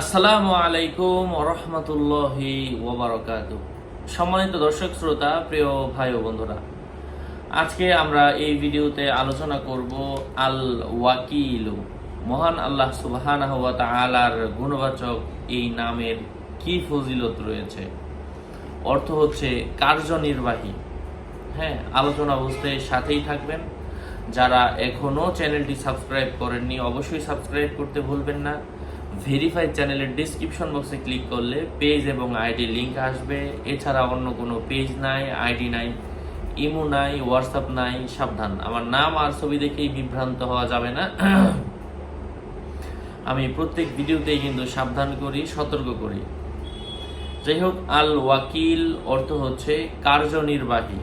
আসসালামু আলাইকুম রহমতুল্লাহি ওবরাকাত সম্মানিত দর্শক, শ্রোতা, প্রিয় ভাই ও বন্ধুরা, আজকে আমরা এই ভিডিওতে আলোচনা করব আল ওয়াকিল মহান আল্লাহ সুবহানাহ ওয়া তাআলার গুণবাচক এই নামের কি ফজিলত রয়েছে? অর্থ হচ্ছে কার্যনির্বাহী। হ্যাঁ আলোচনা বুঝতে সাথেই থাকবেন। যারা এখনও চ্যানেলটি সাবস্ক্রাইব করেননি, অবশ্যই সাবস্ক্রাইব করতে ভুলবেন না। ভেরিফাইড চ্যানেলের ডিসক্রিপশন বক্সে ক্লিক করলে পেজ এবং আইডি লিঙ্ক আসবে। এছাড়া অন্য কোনো পেজ নাই আইডি নাই ইমো নাই হোয়াটসঅ্যাপ নাই, সাবধান। আমার নাম আর ছবি দেখেই বিভ্রান্ত হওয়া যাবে না। আমি প্রত্যেক ভিডিওতেই কিন্তু সাবধান করি, সতর্ক করি। যাই হোক, আল ওয়াকিল অর্থ হচ্ছে কার্যনির্বাহী।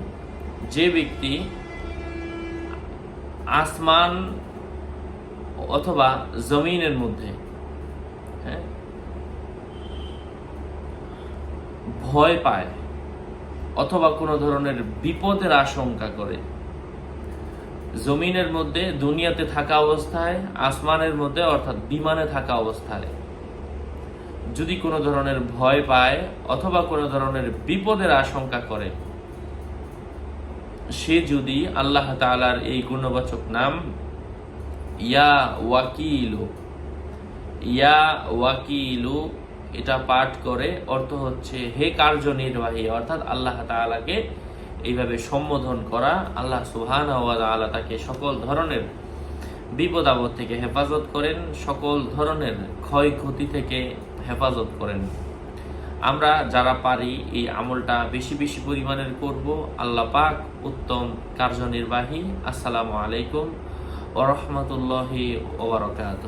যে ব্যক্তি আসমান অথবা জমিনের মধ্যে হ্যাঁ ভয় পায়, অথবা কোনো ধরনের বিপদের আশঙ্কা করে। জমিনের মধ্যে, দুনিয়াতে থাকা অবস্থায়, আসমানের মধ্যে, অর্থাৎ বিমানে থাকা অবস্থায়। যদি কোনো ধরনের ভয় পায়, অথবা কোনো ধরনের বিপদের আশঙ্কা করে, সে যদি আল্লাহ তাআলার এই গুণবাচক নাম, ইয়া ওয়াকিলু ইয়া ওয়াকিলু এটা পাঠ করে, অর্থ হচ্ছে হে কার্যনির্বাহী, অর্থাৎ আল্লাহ তাআলাকে এইভাবে সম্বোধন করা, আল্লাহ সুহান আল্লাহ তাকে সকল ধরনের বিপদ আপদ থেকে হেফাজত করেন, সকল ধরনের ক্ষয়ক্ষতি থেকে হেফাজত করেন। আমরা যারা পারি এই আমলটা বেশি বেশি পরিমাণের করব। আল্লাহ পাক উত্তম কার্যনির্বাহী। আসসালামু আলাইকুম ওরহমতুল্লাহি ওবরাকাত